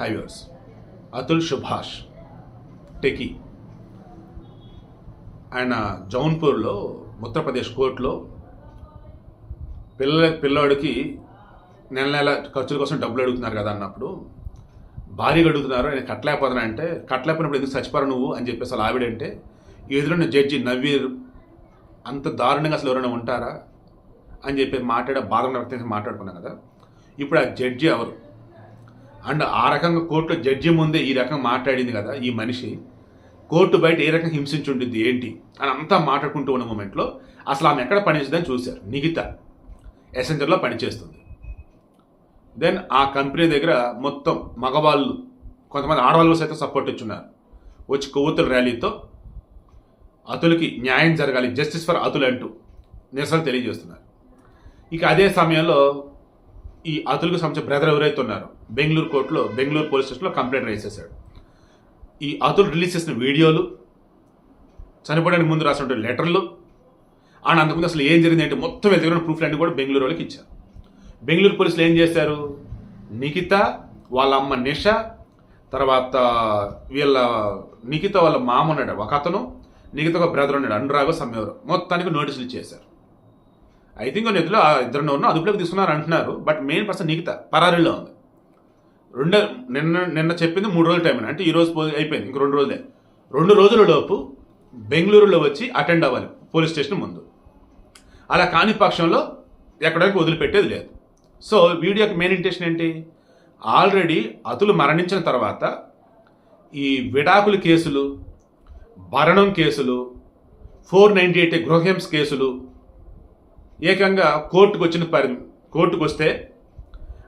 హైవర్స్ Atul Subhash techie. ఆయన జౌన్పూర్లో ఉత్తరప్రదేశ్ కోర్టులో పిల్ల పిల్లోడికి నెల నెల ఖర్చుల కోసం డబ్బులు అడుగుతున్నారు కదా అన్నప్పుడు భారీగా అడుగుతున్నారు ఆయన కట్టలేకపోతున్నా అంటే కట్టలేకపోయినప్పుడు ఎందుకు చచ్చిపోరు నువ్వు? అని చెప్పేసి అసలు ఆవిడంటే ఎదురున్న జడ్జి నవ్వీర్ అంత దారుణంగా అసలు ఎవరైనా ఉంటారా? అని చెప్పి మాట్లాడే బాధ వ్యక్తం మాట్లాడుకున్నాను మాట్లాడుకున్నాం కదా. ఇప్పుడు ఆ జడ్జి ఎవరు? అండ్ ఆ రకంగా కోర్టులో జడ్జి ముందే ఈ రకంగా మాట్లాడింది కదా ఈ మనిషి కోర్టు బయట ఏ రకంగా హింసించి ఉంటుంది ఏంటి అని అంతా మాట్లాడుకుంటూ ఉన్న మూమెంట్లో అసలు ఆమె ఎక్కడ పనిచేస్తుందని చూశారు. నిగిత ఎసెంజర్లో పనిచేస్తుంది. దెన్ ఆ కంపెనీ దగ్గర మొత్తం మగవాళ్ళు కొంతమంది ఆడవాళ్ళు సైతం సపోర్ట్ ఇచ్చున్నారు. వచ్చి కొవ్వొత్తుల ర్యాలీతో అతులకి న్యాయం జరగాలి జస్టిస్ ఫర్ అతులంటూ అంటూ నిరసన తెలియజేస్తున్నారు. ఇక అదే సమయంలో ఈ అతులకు సంబంధించిన బ్రదర్ ఎవరైతే ఉన్నారో బెంగళూరు కోర్టులో బెంగళూరు పోలీస్ స్టేషన్లో కంప్లైంట్ రైజ్ చేశాడు. ఈ అతులు రిలీజ్ చేసిన వీడియోలు చనిపోవడానికి ముందు రాసినటువంటి లెటర్లు అండ్ అంతకుముందు అసలు ఏం జరిగింది అంటే మొత్తం వెళ్తున్న ప్రూఫ్లు అన్ని కూడా బెంగళూరు వాళ్ళకి ఇచ్చారు. బెంగళూరు పోలీసులు ఏం చేశారు? నిఖిత వాళ్ళ అమ్మ నిష తర్వాత వీళ్ళ నిఖిత వాళ్ళ మామ ఉన్నాడు ఒక అతను నిఖిత ఒక బ్రదర్ ఉన్నాడు అనురాగ సమ్మెవరు. మొత్తానికి నోటీసులు ఇచ్చేశారు. ఐ థింక్ నిధులు ఆ ఇద్దరు ఉన్న అదుపులోకి తీసుకున్నారు అంటున్నారు. బట్ మెయిన్ పర్సన్ నిఖిత పరారీలో ఉంది. రెండు నిన్న నిన్న చెప్పింది మూడు రోజులు టైం అంటే ఈ రోజు అయిపోయింది ఇంక రెండు రోజులే. రెండు రోజుల లోపు బెంగళూరులో వచ్చి అటెండ్ అవ్వాలి పోలీస్ స్టేషన్ ముందు. అలా కాని పక్షంలో ఎక్కడానికి వదిలిపెట్టేది లేదు. సో వీడియోకి మెయిన్ ఇంటెన్షన్ ఏంటి? ఆల్రెడీ అతులు మరణించిన తర్వాత ఈ విడాకుల కేసులు భరణం కేసులు ఫోర్ నైంటీ ఎయిట్ గృహహింస కేసులు ఏకంగా కోర్టుకు వచ్చిన పరి కోర్టుకు వస్తే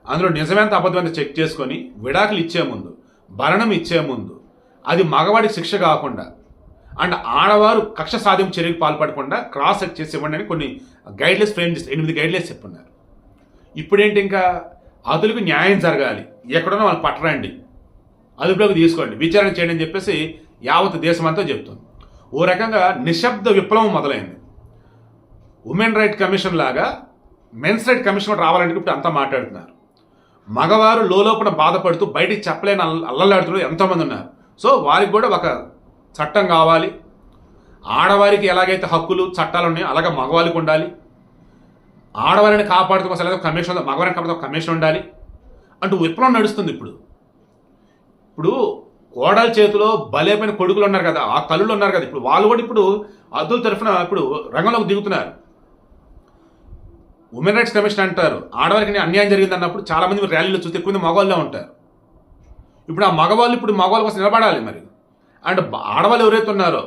అందులో నిజమెంత అబద్ధమెంత చెక్ చేసుకొని విడాకులు ఇచ్చే ముందు భరణం ఇచ్చే ముందు అది మగవాడికి శిక్ష కాకుండా అండ్ ఆడవారు కక్ష సాధింపు చర్యకు పాల్పడకుండా క్రాస్ చెక్ చేసి ఇవ్వండి అని కొన్ని గైడ్లైన్స్ ఫ్రేమ్ చేసి ఎనిమిది గైడ్లైన్స్ చెప్పున్నారు ఇప్పుడేంటి ఇంకా? అదులకు న్యాయం జరగాలి. ఎక్కడన్నా వాళ్ళు పట్టరండి. అదుపులోకి తీసుకోండి. విచారణ చేయండి అని చెప్పేసి యావత్ దేశమంతా చెప్తుంది. ఓ రకంగా నిశ్శబ్ద విప్లవం మొదలైంది. ఉమెన్ రైట్ కమిషన్ లాగా మెన్స్ రైట్ కమిషన్ కూడా రావాలంటే ఇప్పుడు అంతా మాట్లాడుతున్నారు. మగవారు లోపల బాధపడుతూ బయటికి చెప్పలేని అల్లలాడుతున్నారు ఎంతోమంది ఉన్నారు. సో వారికి కూడా ఒక చట్టం కావాలి. ఆడవారికి ఎలాగైతే హక్కులు చట్టాలు ఉన్నాయో అలాగే మగవాళ్ళకి ఉండాలి. ఆడవారిని కాపాడుతూ అసలు కమిషన్ ఉందా, మగవారిని కాపాడుతూ ఒక కమిషన్ ఉండాలి. అంటూ విప్లవం నడుస్తుంది ఇప్పుడు. ఇప్పుడు కోడల చేతిలో బలేమైన కొడుకులు ఉన్నారు కదా ఆ తల్లులు ఉన్నారు కదా ఇప్పుడు వాళ్ళు కూడా ఇప్పుడు అద్దుల తరఫున ఇప్పుడు రంగంలోకి దిగుతున్నారు. ఉమెన్ రైట్స్ కమిషన్ అంటారు. ఆడవారికి అన్యాయం జరిగింది అన్నప్పుడు చాలా మంది మీరు ర్యాలీలో చూస్తే ఎక్కువ మంది మగవాళ్ళే ఉంటారు. ఇప్పుడు ఆ మగవాళ్ళు ఇప్పుడు మగవాళ్ళ కోసం నిలబడాలి మరి. అండ్ ఆడవాళ్ళు ఎవరైతే ఉన్నారో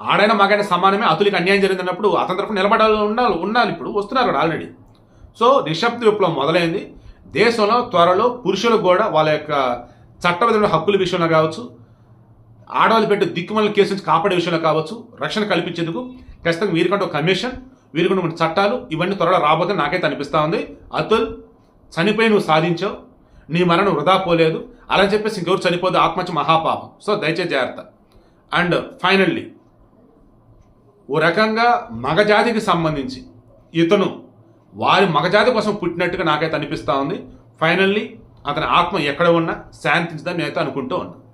ఆడైన మగైన సమానమే అతులకి అన్యాయం జరిగింది అన్నప్పుడు అతని తరఫున నిలబడాలి ఉండాలి ఉండాలి. ఇప్పుడు వస్తున్నారు కూడా ఆల్రెడీ సో నిశ్శబ్ద విప్లవం మొదలైంది. దేశంలో త్వరలో పురుషులకు కూడా వాళ్ళ యొక్క చట్టబద్ధమైన హక్కుల విషయంలో కావచ్చు ఆడవాళ్ళు పెట్టే దిక్కుమల కేసు నుంచి కాపాడే విషయంలో కావచ్చు రక్షణ కల్పించేందుకు ఖచ్చితంగా వీరికంటే ఒక కమిషన్ వీరికి కొన్ని చట్టాలు ఇవన్నీ త్వరలో రాబోతే నాకైతే అనిపిస్తూ ఉంది. అతుల్ చనిపోయి నువ్వు సాధించావు. నీ మరణం వృధా పోలేదు. అలా చెప్పేసి ఇంకెవరు చనిపోదు. ఆత్మహత్య మహాపాపం. సో దయచేసి జాగ్రత్త. అండ్ ఫైనల్లీ ఓ రకంగా మగజాతికి సంబంధించి ఇతను వారి మగజాతి కోసం పుట్టినట్టుగా నాకైతే అనిపిస్తూ ఉంది. ఫైనల్లీ అతని ఆత్మ ఎక్కడ ఉన్నా శాంతించదని నేనైతే అనుకుంటూ ఉన్నాను